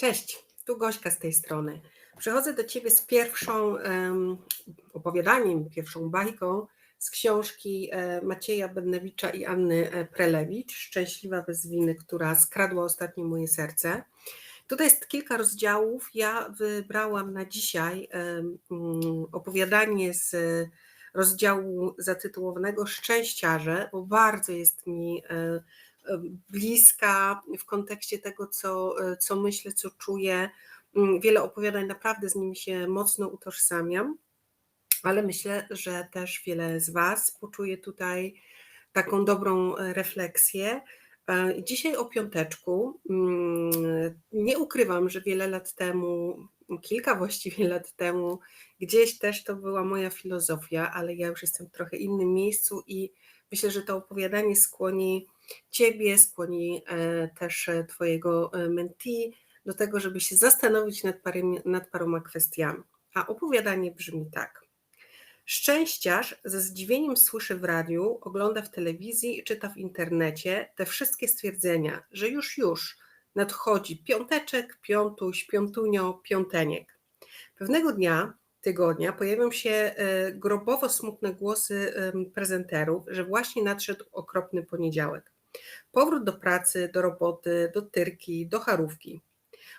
Cześć, tu Gośka z tej strony. Przychodzę do Ciebie z pierwszą em, opowiadaniem, pierwszą bajką z książki e, Macieja Bednewicza i Anny e, Prelewicz, Szczęśliwa bez winy, która skradła ostatnio moje serce. Tutaj jest kilka rozdziałów. Ja wybrałam na dzisiaj mm, opowiadanie z rozdziału zatytułowanego Szczęściarze, bo bardzo jest mi e, bliska w kontekście tego, co, co myślę, co czuję. Mm, Wiele opowiadań naprawdę z nimi się mocno utożsamiam, ale myślę, że też wiele z Was poczuje tutaj taką dobrą e, refleksję. E, Dzisiaj o piąteczku. Mm, Nie ukrywam, że wiele lat temu, kilka właściwie lat temu, gdzieś też to była moja filozofia, ale ja już jestem w trochę innym miejscu i myślę, że to opowiadanie skłoni Ciebie, skłoni e, też e, Twojego e, mentee do tego, żeby się zastanowić nad, parym, nad paroma kwestiami. A opowiadanie brzmi tak. Szczęściarz ze zdziwieniem słyszy w radiu, ogląda w telewizji czyta w internecie te wszystkie stwierdzenia, że już, już nadchodzi piąteczek, piątuś, piątunio, piąteniek. Pewnego dnia, tygodnia pojawią się e, grobowo smutne głosy prezenterów, że właśnie nadszedł okropny poniedziałek. Powrót do pracy, do roboty, do tyrki, do charówki.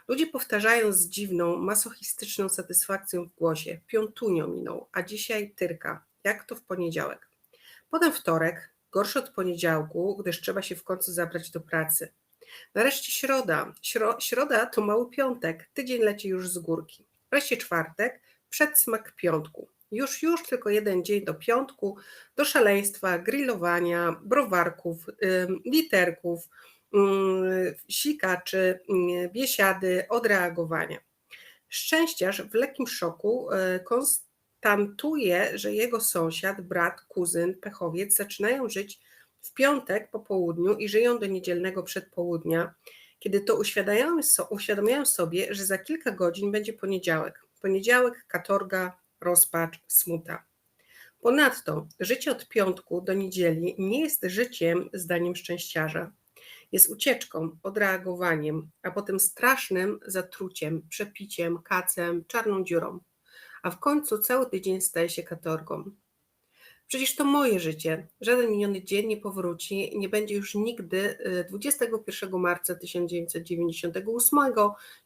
Ludzie powtarzają z dziwną, masochistyczną satysfakcją w głosie: Piątunio minął, a dzisiaj tyrka. Jak to w poniedziałek? Potem wtorek, gorszy od poniedziałku, gdyż trzeba się w końcu zabrać do pracy. Nareszcie środa. Śro, środa to mały piątek, tydzień leci już z górki. Wreszcie czwartek, przedsmak piątku. Już, już tylko jeden dzień do piątku, do szaleństwa, grillowania, browarków, literków, sikaczy, biesiady, odreagowania. Szczęściarz w lekkim szoku y, konstatuje, że jego sąsiad, brat, kuzyn, pechowiec zaczynają żyć w piątek po południu i żyją do niedzielnego przedpołudnia, kiedy to uświadamiają sobie, że za kilka godzin będzie poniedziałek. Poniedziałek, katorga, rozpacz, smuta. Ponadto życie od piątku do niedzieli nie jest życiem zdaniem szczęściarza. Jest ucieczką, odreagowaniem, a potem strasznym zatruciem, przepiciem, kacem, czarną dziurą. A w końcu cały tydzień staje się katorgą. Przecież to moje życie. Żaden miniony dzień nie powróci, nie będzie już nigdy y, 21 marca 1998,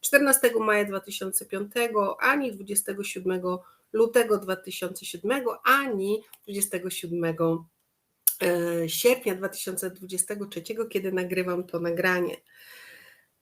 14 maja 2005, ani 27 lutego 2007, ani 27 e, sierpnia 2023, kiedy nagrywam to nagranie.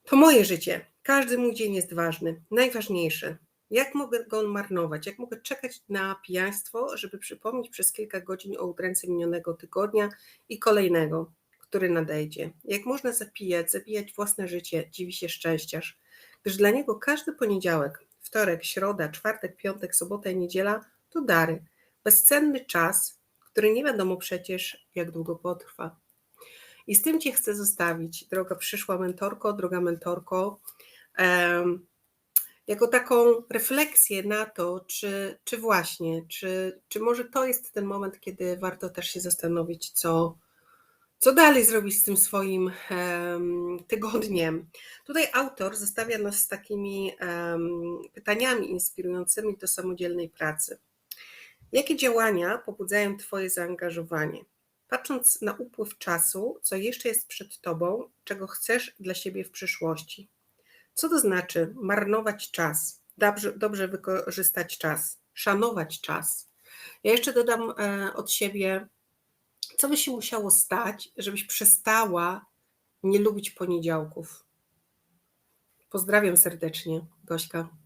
To moje życie. Każdy mój dzień jest ważny, najważniejszy. Jak mogę go marnować? Jak mogę czekać na pijaństwo, żeby przypomnieć przez kilka godzin o udręce minionego tygodnia i kolejnego, który nadejdzie? Jak można zapijać, zabijać własne życie, dziwi się szczęściarz, gdyż dla niego każdy poniedziałek, wtorek, środa, czwartek, piątek, sobota i niedziela to dary, bezcenny czas, który nie wiadomo przecież, jak długo potrwa. I z tym Cię chcę zostawić, droga przyszła mentorko, droga mentorko. em, jako taką refleksję na to, czy, czy właśnie, czy, czy może to jest ten moment, kiedy warto też się zastanowić, co, co dalej zrobić z tym swoim em, tygodniem. Tutaj autor zostawia nas z takimi em, pytaniami inspirującymi do samodzielnej pracy. Jakie działania pobudzają Twoje zaangażowanie? Patrząc na upływ czasu, co jeszcze jest przed Tobą, czego chcesz dla siebie w przyszłości. Co to znaczy marnować czas, dobrze, dobrze wykorzystać czas, szanować czas? Ja jeszcze dodam e, od siebie, co by się musiało stać, żebyś przestała nie lubić poniedziałków. Pozdrawiam serdecznie, Gośka.